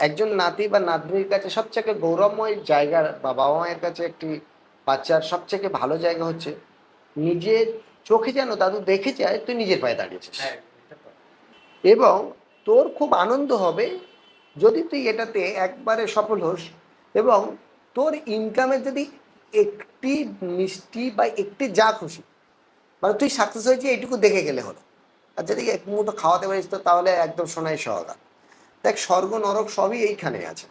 একজন নাতি বা নাতনির কাছে সবথেকে গৌরবময় জায়গা বা বাবা মায়ের কাছে একটি বাচ্চার সবথেকে ভালো জায়গা হচ্ছে নিজের চোখে যেন দাদু দেখে যায় তুই নিজের পায়ে দাঁড়িয়েছিস। এবং তোর খুব আনন্দ হবে যদি তুই এটাতে একবারে সফল হোস এবং তোর ইনকামের যদি একটি মিষ্টি বা একটি যা খুশি মানে তুই সাকসেস হয়েছে এইটুকু দেখে গেলে হলো। আর যদি এক মুহূর্ত খাওয়াতে পারিস তো তাহলে একদম সোনাই সহগা। দেখ, স্বর্গ, নরক সবই এইখানে আছে।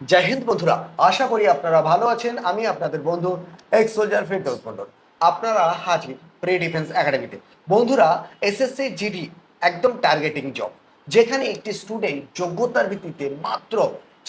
জয় হিন্দ বন্ধুরা, আশা করি আপনারা ভালো আছেন। আমি আপনাদের বন্ধু এক্স সোলজার ফিরদৌস মন্ডল আপনারা হাজির প্রি ডিফেন্স একাডেমিতে বন্ধুরা এসএসসি জিডি একদম টার্গেটিং জব যেখানে একটি স্টুডেন্ট যোগ্যতার ভিত্তিতে মাত্র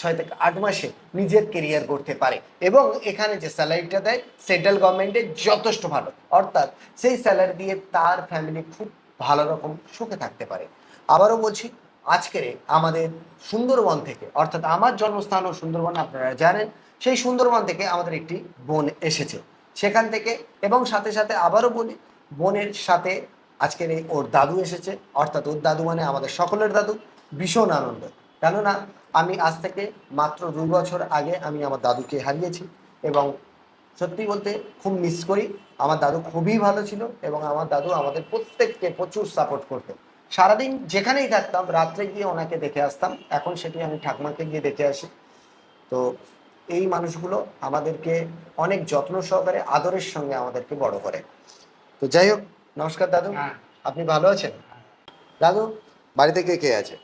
ছয় থেকে আট মাসে নিজের কেরিয়ার করতে পারে এবং এখানে যে স্যালারিটা দেয় সেন্ট্রাল গভর্নমেন্টের যথেষ্ট ভালো। অর্থাৎ সেই স্যালারি দিয়ে তার ফ্যামিলি খুব ভালো রকম সুখে থাকতে পারে। আবারও বলছি আজকের আমাদের সুন্দরবন থেকে, অর্থাৎ আমার জন্মস্থান ও সুন্দরবন আপনারা জানেন, সেই সুন্দরবন থেকে আমাদের একটি বোন এসেছে। সেখান থেকে এবং সাথে সাথে আবারও বলি, বোনের সাথে আজকের এই ওর দাদু এসেছে, অর্থাৎ ওর দাদু মানে আমাদের সকলের দাদু, ভীষণ আনন্দ। কেননা আমি আজ থেকে মাত্র দু বছর আগে আমি আমার দাদুকে হারিয়েছি এবং সত্যি বলতে খুব মিস করি। আমার দাদু খুবই ভালো ছিল এবং আমার দাদু আমাদের প্রত্যেককে প্রচুর সাপোর্ট করতেন। সারাদিন যেখানেই থাকতাম রাত্রে গিয়ে ওনাকে দেখে আসতাম। এখন সেটি আমি ঠাকুমাকে গিয়ে দেখে আসি। তো এই মানুষগুলো আমাদেরকে অনেক যত্ন সহকারে আদরের সঙ্গে আমাদেরকে বড় করে। তো যাই হোক নমস্কার দাদু। হ্যাঁ। আপনি ভালো আছেন? দাদু বাড়িতে কে কে আছে?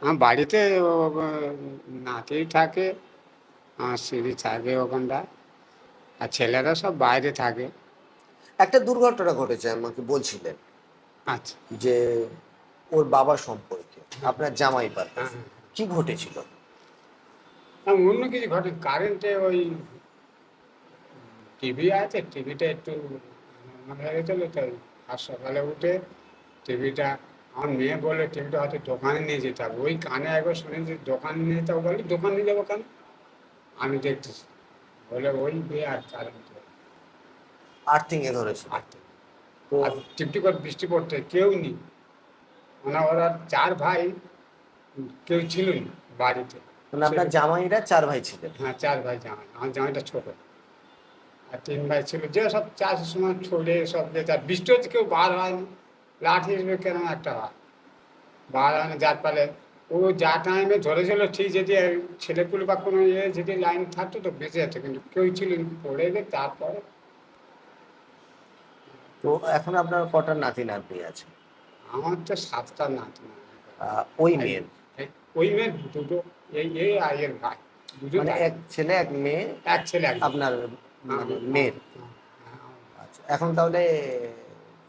আমার বাড়িতে নাতি থাকে আর সিঁড়ি থাকে ওখানটা আর ছেলেরা সব বাইরে থাকে। একটা দুর্ঘটনা ঘটেছে আমাকে বলছিলেন। আচ্ছা। যে ওর বাবা সম্পর্কে আপনার জামাই পার হ্যাঁ। কি ঘটেছিল? অন্য কিছু ঘটে কারেন্টে ওই টিভি আছে টিভিটা একটু মনে হয়ে গেছিল তো আর সকালে উঠে টিভিটা আমার মেয়ে বলে টিভিটা হয়তো দোকানে নিয়ে যেতে হবে। ওই কানে একবার শুনে যে দোকানে নিয়ে যেতে হবে বলে দোকানে নিয়ে যাব কেন? আমি দেখতেছি। বলে ওই বিয়ে আর কারেন্ট আর্থিং এ ধরেছিল তো আর টিপটি করে বৃষ্টি পড়তে কেউ নেই। মানে ওরা চার ভাই কেউ ছিল না বাড়িতে। মানে আপনার জামাইরা চার ভাই ছিলেন? হ্যাঁ চার ভাই জামাই। আমার জামাইটা ছোট। আর তিন ভাই ছিল। যে সব চাষের সময় ছড়ে সব যে তার বৃষ্টি হচ্ছে কেউ বার হয়নি লাঠি হিসেবে কেন একটা হয়? বার হয় না যার ফলে। ও যা টাইমে ধরেছিল ঠিক যদি ছেলেপুলে বা কোনো ইয়ে যদি লাইন থাকতো তো বেঁচে যেত। কিন্তু কেউ ছিল পড়ে গিয়ে তারপরে তো এখন আপনার কটা নাতি নাতনি আছে? আমার তো সাতটা নাতি ওই মেয়ের এই- ওই মেয়ে দুটো এই এই আর এর ভাই মানে এক ছেলে এক মেয়ে এক ছেলে আপনার মানে মেয়ের? আচ্ছা এখন তাহলে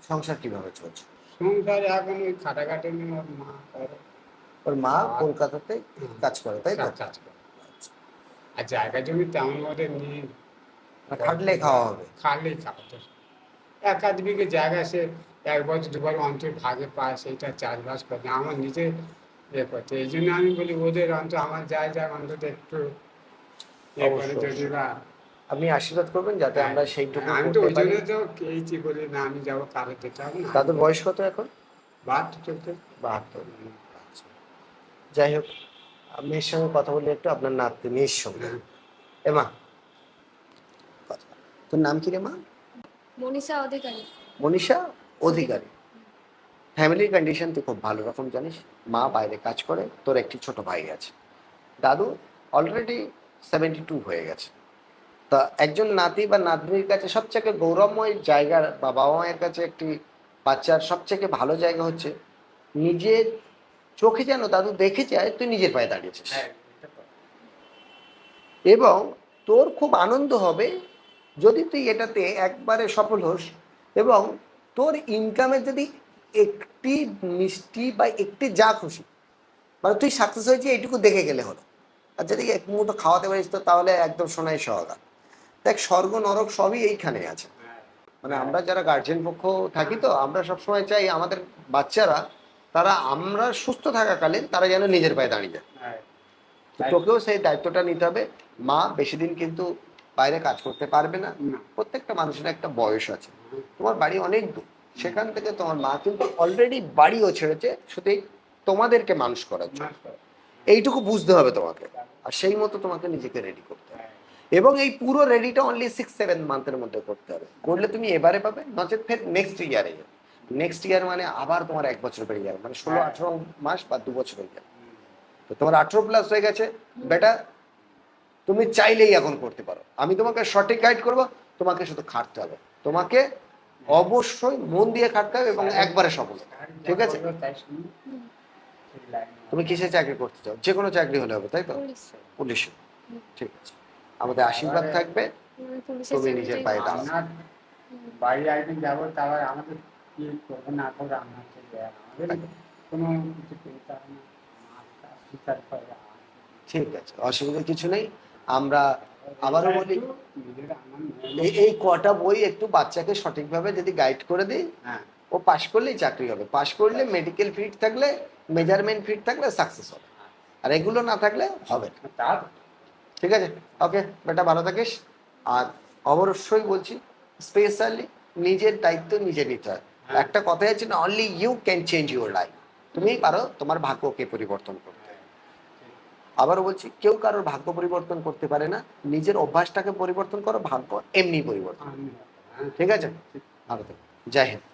সংসার কীভাবে চলছে? সংসার এখন ওই খাটাখাটি নিয়ে ওর মা করে। ওর মা কলকাতাতে কাজ করে তাই তো? কাজ করে। আর জায়গা জমি তেমন মধ্যে নিয়ে মানে খাটলে খাওয়া হবে? খালেই খাওয়াতে এক আধ বিঘে জায়গা সে এক বছর দু বছর অন্তর ভাগে পায় সেইটা চাষবাস করে। আমার নিজে ইয়ে করছে এই জন্য আমি বলি ওদের অন্তত আমার যায় যায় অন্তত একটু ইয়ে করে যদি বা আপনি আশীর্বাদ করবেন যাতে আমরা সেইটুকু আমি তো ওই জন্য তো এইছি বলি না আমি যাব কারও যেতে হবে না। দাদুর বয়স কত এখন? বাদ চলতে বাহাত্তর। আচ্ছা। যাই হোক মেয়ের সঙ্গে কথা বললে একটু আপনার নাতনির সঙ্গে। এমা। কথা তোর নাম কি রে মা? মনীষা অধিকারী। মনীষা অধিকারী। ফ্যামিলির কন্ডিশন তুই খুব ভালো রকম জানিস। মা বাইরে কাজ করে তোর একটি ছোট ভাই আছে। দাদু অলরেডি সেভেন্টি টু হয়ে গেছে। তা একজন নাতি বা নাতনির কাছে সবথেকে গৌরবময় জায়গা বা বাবা মায়ের কাছে একটি বাচ্চার সবথেকে ভালো জায়গা হচ্ছে নিজের চোখে যেন দাদু দেখে যায় তুই নিজের পায়ে দাঁড়িয়েছিস। এবং তোর খুব আনন্দ হবে যদি তুই এটাতে একবারে সফল হোস এবং তোর ইনকামের যদি একটি মিষ্টি বা একটি যা খুশি মানে তুই সাকসেস হয়েছে এইটুকু দেখে গেলে হলো। আর যদি এক মুহূর্ত খাওয়াতে পারিস তো তাহলে একদম সোনাই সহগা। দেখ স্বর্গ নরক সবই এইখানে আছে। মানে আমরা যারা গার্জেন পক্ষ থাকি তো আমরা সবসময় চাই আমাদের বাচ্চারা তারা আমরা সুস্থ থাকাকালীন তারা যেন নিজের পায়ে দাঁড়িয়ে যায়। তোকেও সেই দায়িত্বটা নিতে হবে। মা বেশি দিন কিন্তু বাইরে কাজ করতে পারবে না। প্রত্যেকটা মানুষের একটা বয়স আছে। তোমার বাড়ি অনেক দূর। সেখান থেকে তোমার মা কিন্তু অলরেডি বাড়িও ছেড়েছে। শুধু তোমাদেরকে মানুষ করার জন্য। এইটুকু বুঝতে হবে তোমাকে। আর সেই মতো তোমাকে নিজেকে রেডি করতে হবে। এবং এই পুরো রেডিটা অনলি সিক্স সেভেন মান্থের মধ্যে করতে হবে। করলে তুমি এবারে পাবে নচেত ফের নেক্সট ইয়ারে যাবে। নেক্সট ইয়ার মানে আবার তোমার এক বছর বেড়ে যাবে। মানে ষোলো আঠেরো মাস বা দু বছর হয়ে যাবে তো তোমার আঠেরো প্লাস হয়ে গেছে। বেটা তুমি চাইলেই এখন করতে পারো। আমি তোমাকে সঠিক গাইড করব তোমাকে শুধু খাটতে হবে। তোমাকে অবশ্যই মন দিয়ে খাটতে হবে এবং একবারে সফল ঠিক আছে? তুমি কিসে চাকরি করতে চাও? যে কোনো চাকরি হলে হবে তাই তো? পুলিশ। পুলিশে। ঠিক আছে। আমাদের আশীর্বাদ থাকবে। তুমি নিজের পায়ে দাঁড়াও। বাড়ি একদিন যাব তারপর আমাদের কি করব না করব আপনাকে আমাদের কোনো কিছু আর ঠিক আছে। অসুবিধা কিছু নেই। আমরা আবারও বলি এই কটা বই একটু বাচ্চাকে সঠিকভাবে যদি গাইড করে দিই হ্যাঁ। ও পাশ করলেই চাকরি হবে। পাশ করলে মেডিকেল ফিট থাকলে মেজারমেন্ট ফিট থাকলে সাকসেস হবে। আর এগুলো না থাকলে হবে না। ঠিক আছে? ওকে বেটা ভালো থাকিস। আর অবশ্যই বলছি স্পেশালি নিজের দায়িত্ব নিজে নিতে হয়। হ্যাঁ। একটা কথাই আছে না only you can change your life তুমি পারো তোমার ভাগ্যকে পরিবর্তন করতে আবারও বলছি কেউ কারোর ভাগ্য পরিবর্তন করতে পারে না নিজের অভ্যাসটাকে পরিবর্তন করো ভাগ্য এমনি পরিবর্তন। ঠিক আছে? ভালো থেকো। জয় হিন্দ।